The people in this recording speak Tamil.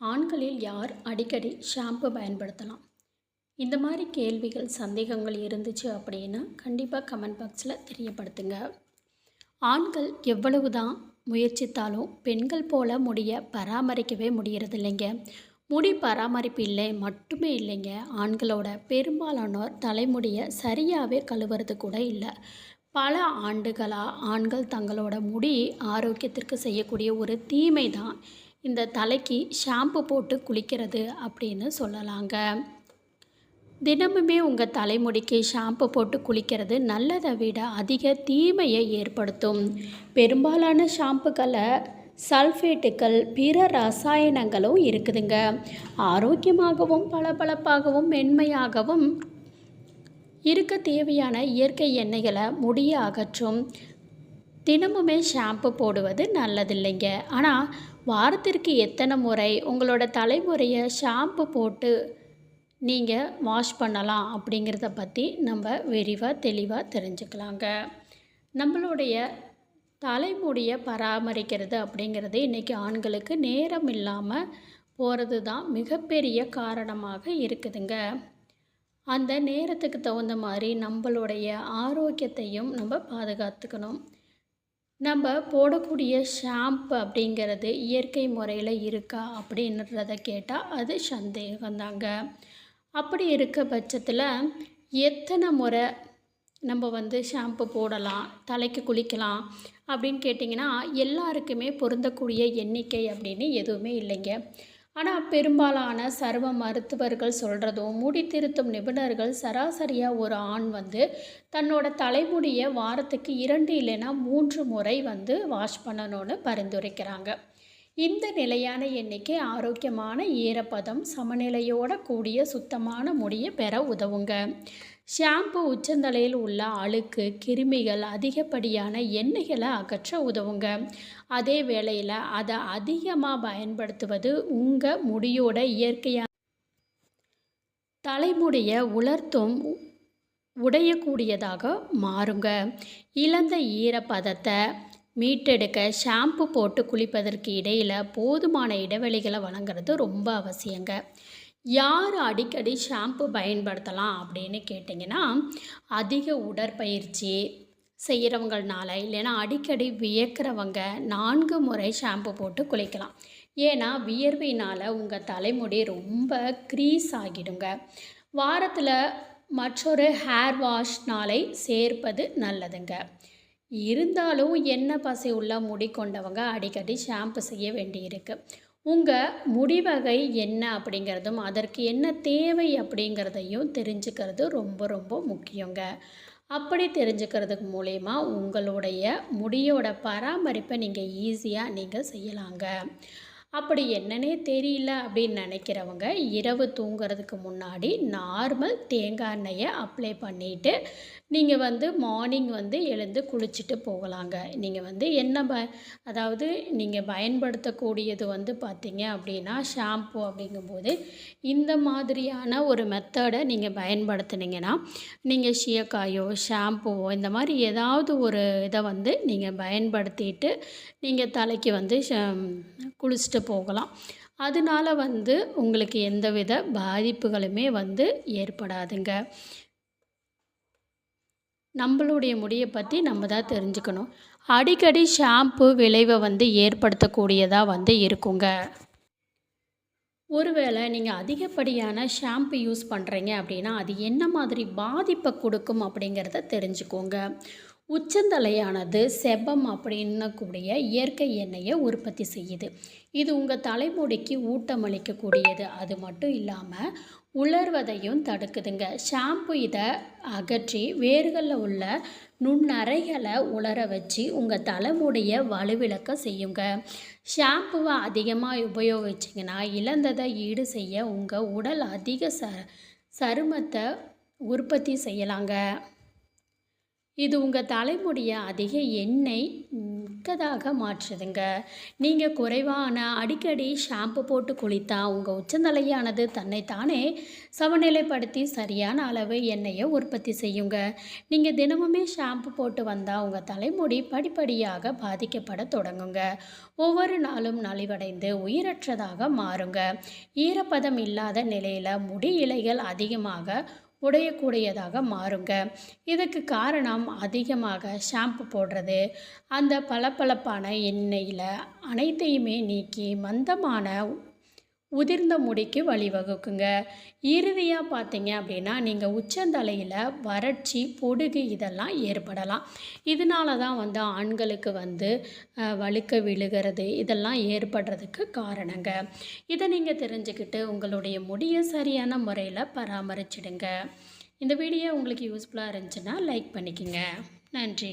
ஆண்களில் யார் அடிக்கடி ஷாம்பு பயன்படுத்தலாம்? இந்த மாதிரி கேள்விகள் சந்தேகங்கள் இருந்துச்சு அப்படின்னா கண்டிப்பாக கமெண்ட் பாக்ஸில் தெரியப்படுத்துங்க. ஆண்கள் எவ்வளவு தான் முயற்சித்தாலும் பெண்கள் போல முடிய பராமரிக்கவே முடியறது இல்லைங்க முடி பராமரிப்பு இல்லை மட்டுமே இல்லைங்க. ஆண்களோட பெரும்பாலானோர் தலைமுடியை சரியாகவே கழுவுறது கூட இல்லை. பல ஆண்டுகளாக ஆண்கள் தங்களோட முடி ஆரோக்கியத்திற்கு செய்யக்கூடிய ஒரு தீமை தான் இந்த தலைக்கு ஷாம்பு போட்டு குளிக்கிறது அப்படின்னு சொல்லலாங்க. தினமுமே உங்கள் தலைமுடிக்கு ஷாம்பு போட்டு குளிக்கிறது நல்லதை விட அதிக தீமையை ஏற்படுத்தும். பெரும்பாலான ஷாம்புகளை சல்ஃபேட்டுகள் பிற ரசாயனங்களும் இருக்குதுங்க. ஆரோக்கியமாகவும் பளபளப்பாகவும் மென்மையாகவும் இருக்க தேவையான இயற்கை எண்ணெய்களை முடிய அகற்றும். தினமுமே ஷாம்பு போடுவது நல்லதில்லைங்க. ஆனால் வாரத்திற்கு எத்தனை முறை உங்களோட தலைமுறையை ஷாம்பு போட்டு நீங்கள் வாஷ் பண்ணலாம் அப்படிங்கிறத பற்றி நம்ம விரிவாக தெளிவாக தெரிஞ்சுக்கலாங்க. நம்மளுடைய தலைமுடியை பராமரிக்கிறது அப்படிங்கிறது இன்றைக்கி ஆண்களுக்கு நேரம் இல்லாமல் போகிறது தான் மிகப்பெரிய காரணமாக இருக்குதுங்க. அந்த நேரத்துக்கு தகுந்த மாதிரி நம்மளுடைய ஆரோக்கியத்தையும் நம்ம பாதுகாத்துக்கணும். நம்ம போடக்கூடிய ஷாம்பு அப்படிங்கிறது இயற்கை முறையில் இருக்கா அப்படின்றத கேட்டால் அது சந்தேகம்தாங்க அப்படி இருக்க பட்சத்தில் எத்தனை முறை நம்ம வந்து ஷாம்பு போடலாம் தலைக்கு குளிக்கலாம் அப்படின்னு கேட்டிங்கன்னா எல்லாருக்குமே பொருந்தக்கூடிய எண்ணிக்கை அப்படின்னு எதுவுமே இல்லைங்க. ஆனால் பெரும்பாலான சர்வ மருத்துவர்கள் சொல்கிறதும் முடி திருத்தும் நிபுணர்கள் சராசரியாக ஒரு ஆண் வந்து தன்னோட தலைமுடியை வாரத்துக்கு இரண்டு இல்லைன்னா மூன்று முறை வந்து வாஷ் பண்ணணும்னு பரிந்துரைக்கிறாங்க. இந்த நிலையான எண்ணிக்கை ஆரோக்கியமான ஈரப்பதம் சமநிலையோட கூடிய சுத்தமான முடியை பெற உதவுங்க. ஷாம்பு உச்சந்தலையில் உள்ள அழுக்கு கிருமிகள் அதிகப்படியான எண்ணெய்களை அகற்ற உதவுங்க. அதே வேளையில் அதை அதிகமாக பயன்படுத்துவது உங்கள் முடியோட இயற்கையான தலைமுடியை உலர்த்தும் உடையக்கூடியதாக மாறுங்க. இழந்த ஈரப்பதத்தை மீட்டெடுக்க ஷாம்பு போட்டு குளிப்பதற்கு இடையில் போதுமான இடைவெளிகளை வழங்குறது ரொம்ப அவசியங்க. யார் அடிக்கடி ஷாம்பு பயன்படுத்தலாம் அப்படின்னு கேட்டிங்கன்னா அதிக உடற்பயிற்சி செய்கிறவங்கனால இல்லைன்னா அடிக்கடி வியக்கிறவங்க நான்கு முறை ஷாம்பு போட்டு குளிக்கலாம். ஏன்னா வியர்வையினால் உங்கள் தலைமுடி ரொம்ப க்ரீஸ் ஆகிடுங்க. வாரத்தில் மற்றொரு ஹேர் வாஷ் நாளை சேர்ப்பது நல்லதுங்க. இருந்தாலும் எண்ணெய் பசை உள்ள முடி கொண்டவங்க அடிக்கடி ஷாம்பு செய்ய வேண்டியிருக்கு. உங்கள் முடிவகை என்ன அப்படிங்கிறதும் அதற்கு என்ன தேவை அப்படிங்கிறதையும் தெரிஞ்சுக்கிறது ரொம்ப ரொம்ப முக்கியங்க. அப்படி தெரிஞ்சுக்கிறதுக்கு மூலயமா உங்களுடைய முடியோட பராமரிப்பை நீங்கள் ஈஸியாக நீங்கள் செய்யலாங்க. அப்படி என்னன்னே தெரியல அப்படின்னு நினைக்கிறவங்க இரவு தூங்குறதுக்கு முன்னாடி நார்மல் தேங்காய் எண்ணெயை அப்ளை பண்ணிவிட்டு நீங்கள் வந்து மார்னிங் வந்து எழுந்து குளிச்சுட்டு போகலாங்க. நீங்கள் வந்து என்ன ப அதாவது நீங்கள் பயன்படுத்தக்கூடியது வந்து பார்த்திங்க அப்படின்னா ஷாம்பு அப்படிங்கும்போது இந்த மாதிரியான ஒரு மெத்தடை நீங்கள் பயன்படுத்துனீங்கன்னா நீங்கள் ஷியக்காயோ ஷாம்புவோ இந்த மாதிரி ஏதாவது ஒரு இதை வந்து நீங்கள் பயன்படுத்திட்டு நீங்கள் தலைக்கு வந்து குளிச்சுட்டு போகலாம். அதனால வந்து உங்களுக்கு எந்தவித பாதிப்புகளுமே வந்து ஏற்படாதுங்க. நம்மளுடைய முடியை பற்றி நம்ம தான் தெரிஞ்சுக்கணும். அடிக்கடி ஷாம்பு விளைவை வந்து ஏற்படுத்தக்கூடியதாக வந்து இருக்குங்க. ஒருவேளை நீங்கள் அதிகப்படியான ஷாம்பு யூஸ் பண்ணுறீங்க அப்படின்னா அது என்ன மாதிரி பாதிப்பை கொடுக்கும் அப்படிங்கிறத தெரிஞ்சுக்கோங்க. உச்சந்தலையானது செபம் அப்படின்னக்கூடிய இயற்கை எண்ணெயை உற்பத்தி செய்யுது. இது உங்கள் தலைமுடிக்கு ஊட்டமளிக்கக்கூடியது அது மட்டும் இல்லாமல் உலர்வதையும் தடுக்குதுங்க. ஷாம்பு இதை அகற்றி வேர்களில் உள்ள நுண்ணறைகளை உலர வச்சு உங்கள் தலைமுடியை வலுவிளக்க செய்யுங்க. ஷாம்புவை அதிகமாக உபயோகிச்சிங்கன்னா இழந்ததை ஈடு செய்ய உங்கள் உடல் அதிக ச சருமத்தை உற்பத்தி செய்யலாங்க. இது உங்கள் தலைமுடியை அதிக எண்ணெய் மிக்கதாக மாற்றுதுங்க. நீங்கள் குறைவான அடிக்கடி ஷாம்பு போட்டு குளித்தா உங்கள் உச்சந்தலையானது தன்னைத்தானே சமநிலைப்படுத்தி சரியான அளவு எண்ணெயை உற்பத்தி செய்யுங்க. நீங்கள் தினமுமே ஷாம்பு போட்டு வந்தால் உங்கள் தலைமுடி படிப்படியாக பாதிக்கப்பட தொடங்குங்க. ஒவ்வொரு நாளும் நலிவடைந்து உயிரற்றதாக மாறுங்க. ஈரப்பதம் இல்லாத நிலையில் முடி இலைகள் அதிகமாக உடையக்கூடியதாக மாறுங்க. இதுக்கு காரணம் அதிகமாக ஷாம்பு போடுறது அந்த பளபளப்பான எண்ணெயில் அனைத்தையுமே நீக்கி மந்தமான உதிர்ந்த முடிக்கு வழிவகுக்குங்க. இறுதியாக பார்த்தீங்க அப்படின்னா நீங்கள் உச்சந்தலையில் வறட்சி பொடுகு இதெல்லாம் ஏற்படலாம். இதனால தான் வந்து ஆண்களுக்கு வந்து வழுக்க விழுகிறது இதெல்லாம் ஏற்படுறதுக்கு காரணங்க. இதை நீங்கள் தெரிஞ்சுக்கிட்டு உங்களுடைய முடியை சரியான முறையில் பராமரிச்சிடுங்க. இந்த வீடியோ உங்களுக்கு யூஸ்ஃபுல்லாக இருந்துச்சுன்னா லைக் பண்ணிக்கோங்க. நன்றி.